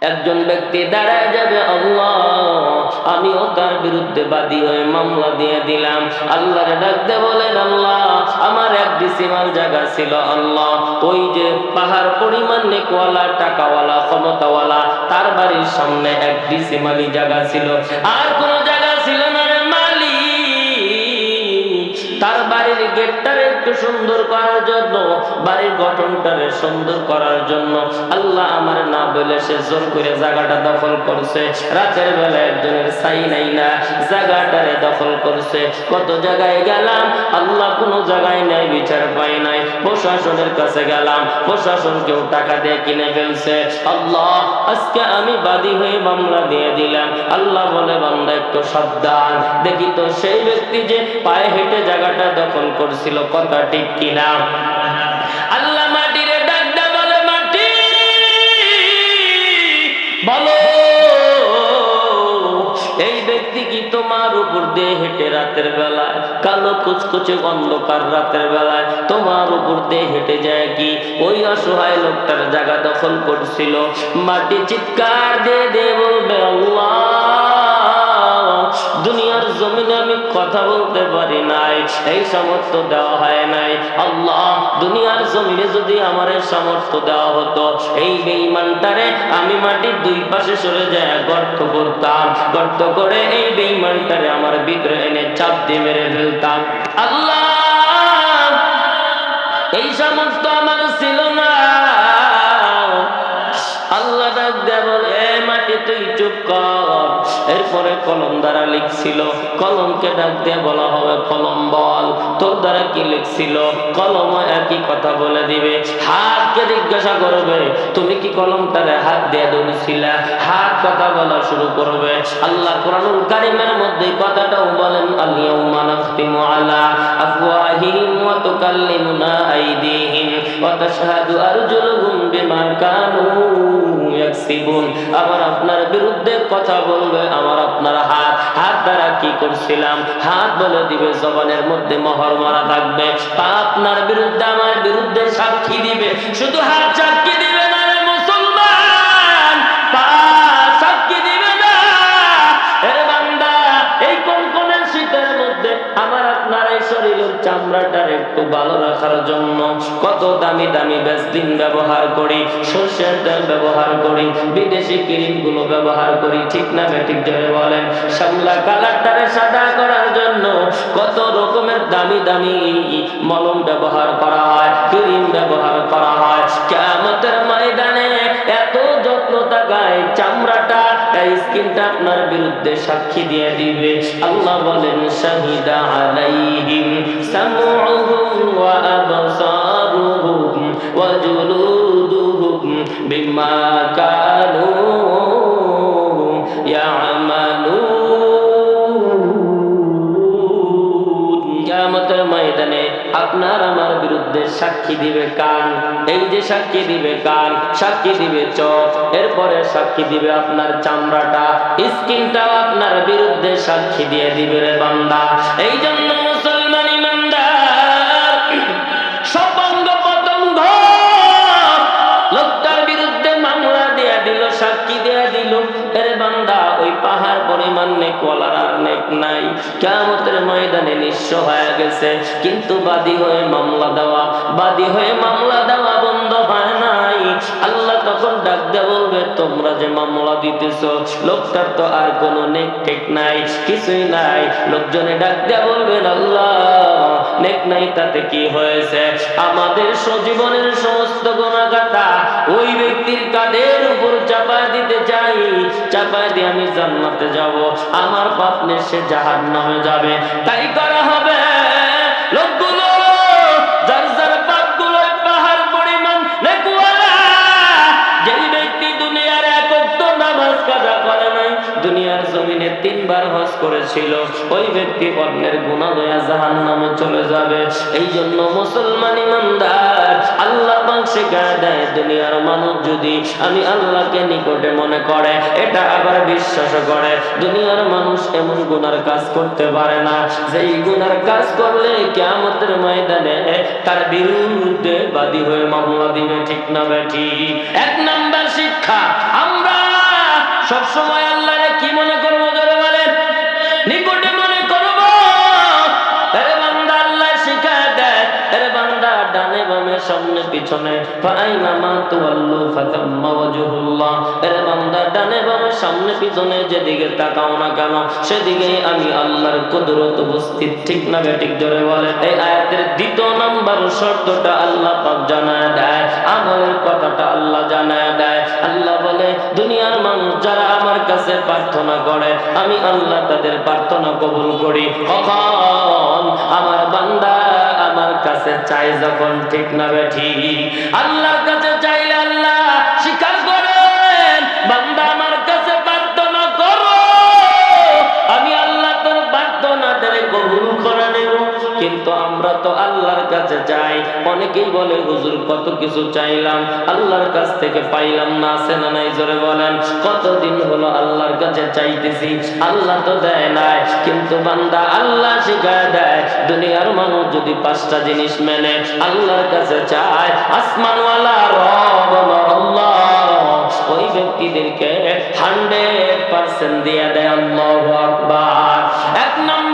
একজন ব্যক্তি দাঁড়ায় যাবে, আল্লাহ, আমিও তার বিরুদ্ধে বাদী হয়ে মামলা দিয়ে দিলাম। আল্লাহরে ডাকতে বলেন, আল্লাহ, আমার এক ডিসিমাল জায়গা ছিল, আল্লাহ, ওই যে পাহাড় পরিমাণ নেকওয়ালা, টাকাওয়ালা, ক্ষমতাওয়ালা, তার বাড়ির সামনে এক ডিসিমালি জায়গা ছিল। আর কোন জায়গা ছিল না রে মালিক। তার বাড়ির গেটটারে একটু সুন্দর করার জন্য, বাড়ির গঠনটারে সুন্দর করার জন্য আল্লাহ আমার না বলে সে জোর করে জায়গাটা দখল করছে। রাতের বেলা একজনের সাই নাই না, জায়গাটারে দখল করছে। কত জায়গায় গেলাম, আল্লাহ কোনো জায়গায় নাই, বিচার পাই প্রশাসনের কাছে গেলাম। প্রশাসন কেউ টাকা দিয়ে কিনে ফেলছে। আল্লাহ, আজকে আমি বাদী হয়ে মামলা দিয়ে দিলাম। আল্লাহ বলে, বান্দা, একটু সাবধান। দেখি তো সেই ব্যক্তি যে পায়ে হেঁটে জায়গাটা দখল করছিল, কথা ঠিক কিনা? আল্লাহ মাটিরে ডাক বলে, মাটি, বলো। উপর দিয়ে হেঁটে রাতের বেলায়, কালো কুচকুচে অন্ধকার রাতের বেলায়, তোমার উপর দিয়ে হেঁটে যায় কি? ওই অসহায় লোকটার জায়গা দখল করছিল। মাটি চিৎকার দিয়ে দিয়ে বলবে, আল্লাহ! কথা বলতে পারি নাই, এই সামর্থ্য দেওয়া হয় নাই। আল্লাহ, দুনিয়ার জমিনে যদি আমার সামর্থ্য দেওয়া হতো, এই বেইমানটারে আমি মাটির দুই পাশে সরে যায় গর্ত করতাম। গর্ত করে এই বেইমানটারে আমার ভিতরে এনে চাপ দিয়ে মেরে ফেলতাম। আল্লাহ, এই সামর্থ্য আমার ছিল না। আল্লাহ দেয়া "এ মাটি, তুই চুপ কর। এরপরে কলম দ্বারা লিখছিল। কলমকে ডাক দিয়ে বলা হবে কলম বল। তোর দ্বারা কি লিখছিল? কলম একই কথা বলে দিবে। হাতকে জিজ্ঞাসা করবে, তুমি কি কলমটারে হাত দিয়ে ধরেছিলা? হাত কথা বলা শুরু করবে। আল্লাহ কোরআনুল কারিমের মধ্যে কথাটাও বলেন আলিয়াউমা নাখতিমু আলা আফওয়াহিহিম ওয়া তুকাল্লিমুনা আইদিহিম ওয়া তাশহাদু আরজুলুহুম বিমা কানু ইয়াকসিবুন আমার আপনার বিরুদ্ধে কথা বলবে, আমার আপনার হাত। হাত দ্বারা কি করছিলাম? হাত বলে দিবে, জবানের মধ্যে মহর মারা থাকবে। আপনার বিরুদ্ধে, আমার বিরুদ্ধে সাক্ষী দিবে। শুধু হাত সাক্ষী দিবে চামড়াটার একটু ভালো রাখার জন্য কত দামি দামি ভ্যাসলিন ব্যবহার করি, সর্ষের তেল ব্যবহার করি, বিদেশি ক্রিমগুলো ব্যবহার করি, ঠিক না ঠিক জোরে বলেন। সামলা কালারটারে সাদা করার জন্য কত রকমের দামি দামি মলম ব্যবহার করা হয়, ক্রিম ব্যবহার করা হয়। কেমতের চামড়াটা স্কিনটা আপনার বিরুদ্ধে সাক্ষী দিয়ে দিবে। আল্লাহ বলেন, শাহিদা আলাইহিম ওয়া আবসারুহুম ওয়া জুলুদুহুম বিমা কানু ইয়ামালুন। কিয়ামতের ময়দানে আপনার আমার বিরুদ্ধে সাক্ষী দিবে কান। এই যে সাক্ষী দিবে কান, সাক্ষী দিবে চোখ, এরপরে সাক্ষী দিবে আপনার চামড়াটা। স্কিনটাও আপনার বিরুদ্ধে সাক্ষী দিয়ে দিবে রে বান্দা। এই জন্য নাই। কেমতের ময়দানে নিঃস্ব হয়ে গেছে। কিন্তু বাদী হয়ে মামলা দেওয়া, বাদী হয়ে মামলা দেওয়া বন্ধ হয় নাই। আল্লাহ তখন ডাক দেওয়া বলবে, তোমরা যে মামলা দিতেছ, লোকটার তো আর কোনো নেক টেক নাই, কিছুই নাই। লোকজনে ডাক দেওয়া বলবেন, আল্লাহ নেক নাই, তাতে কি হয়েছে? আমাদের সজীবনের সমস্ত গোনাগাতা ওই ব্যক্তির কাদের উপর চাপায় দিতে চাই। চাপায় দিয়ে আমি জান্নাতে যাব। আমার পাপ সে জাহান্নামে যাবে। তাই করা হবে। হজ করেছিল, ওই ব্যক্তি অন্যের গুণা লয়া জাহান নামে চলে যাবে। এই জন্য মুসলমান ইমানদার, আল্লাহ শেখায় দেয়, দুনিয়ার মানুষ যদি আমি আল্লাহকে নিকটে মনে করে, এটা আবার বিশ্বাস করে। দুনিয়ার মানুষ এমন গুনার কাজ করতে পারে না। যেই গুনার কাজ করলে কেমতের ময়দানে তার বিরুদ্ধে বাদী হয়ে মামলা দিবে, ঠিক না বেঠি? এক নাম্বার শিক্ষা, আমরা সবসময় আল্লাহরে কি মনে করব? বামে সামনে, পিছনে। সামনে, পিছনে, যেদিকে তাকাও না কেন সেদিকে আমি আল্লাহর কুদরত উপস্থিত। ঠিক না ঠিক জোরে বলে এই আয়াতের দ্বিতীয় নাম্বার শর্তটা আল্লাহ পাক জানায় দেয়। আমলের কথাটা আল্লাহ জানায় দেয়। আল্লাহ বলে, দুনিয়ার মানুষ যারা আমার কাছে প্রার্থনা করে, আমি আল্লাহ তাদের প্রার্থনা কবুল করি। কখন কাছে চাই যখন ঠিক না ঠিক আল্লাহর কাছে চাইলে আল্লাহ স্বীকার করেন। বান্দা কিন্তু আমরা তো আল্লাহর কাছে চাই। অনেকেই বলে, হুজুর, কত কিছু চাইলাম, আল্লাহর কাছ থেকে পাইলাম না, আছে না নাই? জোরে বলেন। কতদিন হলো আল্লাহর কাছে চাইতেছি? আল্লাহ তো দেয় নাই, কিন্তু বান্দা আল্লাহ শিখায় দেয়। দুনিয়ার মানুষ যদি পাঁচটা জিনিস মেনে আল্লাহর কাছে চায়, আসমানওয়ালা রব আল্লাহ। ওই ব্যক্তিদেরকে হান্ড্রেড পার্সেন্ট দিয়ে দেয় আল্লাহ আকবার। এক নম্বর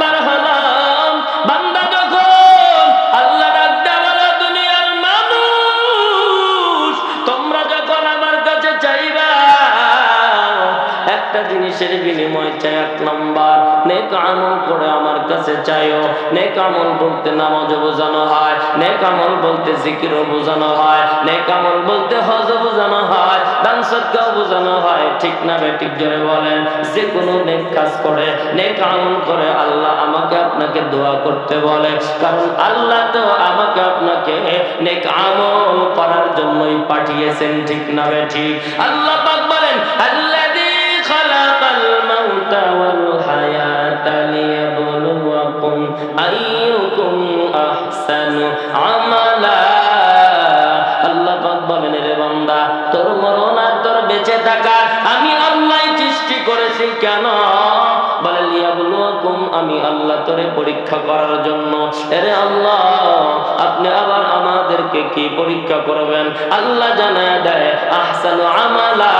একটা বিনিময় চাই এক নম্বর। নেক আমল করে আমার কাছে চাইও। নেক আমল বলতে নামাজ বোঝানো হয়। নেক আমল বলতে জিকিরও বোঝানো হয়। নেক আমল বলতে হজ বোঝানো হয়। দান সৎকাও বোঝানো হয়। ঠিক না ঠিক জোরে বলেন। যে কোনো নেক কাজ করে, নেক আমল করে আল্লাহ আমাকে আপনাকে দোয়া করতে বলে। কারণ আল্লাহ তো আমাকে আপনাকে নেক আমল করার জন্যই পাঠিয়েছেন, ঠিক না ঠিক। আল্লাহ পাক বলেন আল্লাযী খালাকাল الموت والحياة ليبلوكم أيكم أحسن عملا. আল্লাহ পাক বলেন রে তোর মরণ আর তোর বেঁচে থাকা আমি আল্লাহ সৃষ্টি করেছি কেন? আমি আল্লাহ তোরে পরীক্ষা করার জন্য। এরে আল্লাহ, আপনি আবার আমাদেরকে কি পরীক্ষা করবেন? আল্লাহ জানায় দেয়, আহসানু আমালা।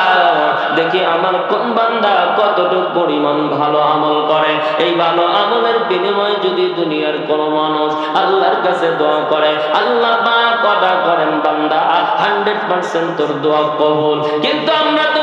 দেখি আমার কোন বান্দা কতটুকু পরিমাণ ভালো আমল করে। এই ভালো আমলের বিনিময়ে যদি দুনিয়ার কোন মানুষ আল্লাহর কাছে দোয়া করে, আল্লাহ কথা করেন, বান্দা হান্ড্রেড পার্সেন্ট তোর দোয়া কবুল। কিন্তু আমরা তো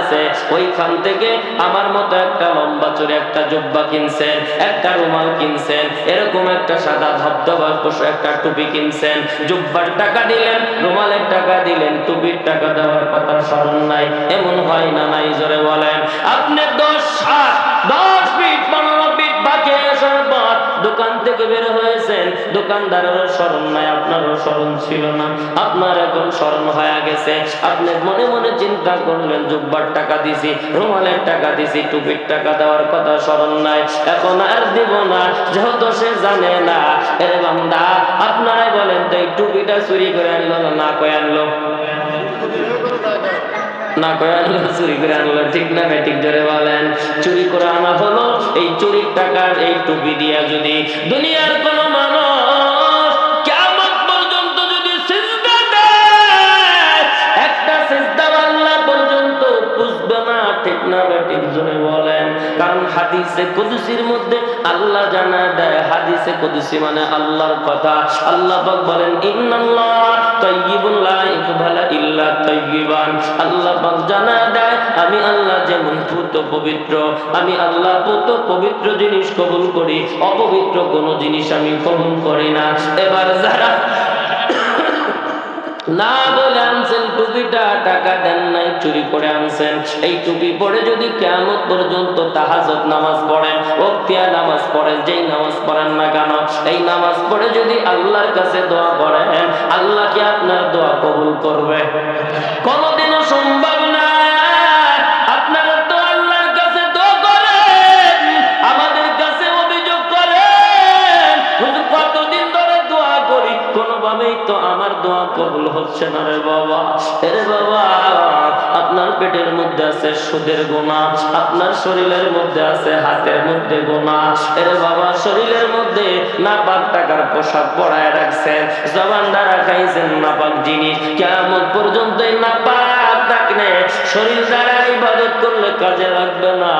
আছে ওইখান থেকে আমার মতো একটা লম্বা চুরে একটা জুব্বা কিনছেন, একটা রুমাল কিনছেন, এরকম একটা সাদা ধবধবা পশু একটা টুপি কিনছেন। জুব্বার টাকা দিলেন, রুমালের টাকা দিলেন, টুপির টাকা দেওয়ার কথা স্মরণ নাই, এমন হয় না নাই জোরে বলেন। আপনি দশ সাত দশ দোকান থেকে বের হয়েছেন। দোকানদারেরও স্মরণ নাই, আপনারও স্মরণ ছিল না। আপনার এখন স্মরণ হয়ে গেছে। আপনি মনে মনে চিন্তা করলেন, জুব্বার টাকা দিছি, রুমালের টাকা দিছি, টুপির টাকা দেওয়ার কথা স্মরণ নাই। এখন আর দিব না যেহেতু সে জানে না। এর বান্দা, আপনারাই বলেন তো, এই টুপিটা চুরি করে আনলো না কয়ে আনলো? না করে আনলো চুরি করে আনলো, ঠিক না ঠিক জোরে বলেন। চুরি করে আনা হলো, এই চুরির টাকার এই টুপি দিয়া যদি দুনিয়ার কোনো মানুষ ঠিক না ঠিক জোরে বলেন। কারণ হাদিসে কুদসির মধ্যে আল্লাহ জানা দেয়, হাদিসে কুদসি মানে আল্লাহর কথা। আল্লাহ বলেন আমি আল্লাহ যেমন পুত পবিত্র, আমি আল্লাহ পুত পবিত্র জিনিস কবুল করি, অপবিত্র কোন জিনিস আমি কবুল করি না। এবার যারা না বলে আনছেন টুপিটা, টাকা দেন নাই, চুরি করে আনছেন। এই টুপি পরে যদি কেমন পর্যন্ত তাহাজত নামাজ পড়েন অক্তিয়া নামাজ পড়েন, যেই নামাজ পড়েন না কেন, এই নামাজ পড়ে যদি আল্লাহর কাছে দোয়া করেন আল্লাহকে আপনার দোয়া কবুল করবে? কোনদিনও সম্ভব হচ্ছে না রে বাবা? রে বাবা, আপনার পেটের মধ্যে আছে সুদের গোনা আপনার শরীরের মধ্যে আছে হাতের মধ্যে গোনা এরে বাবা, শরীরের মধ্যে নাপাক টাকার পোশাক পরায় রাখছেন জবান দ্বারা খাইছেন নাপাক জিনিস। কেমন পর্যন্ত নাপাক ডাকলে শরীর দ্বারা ইবাদত করলে কাজে লাগবে না।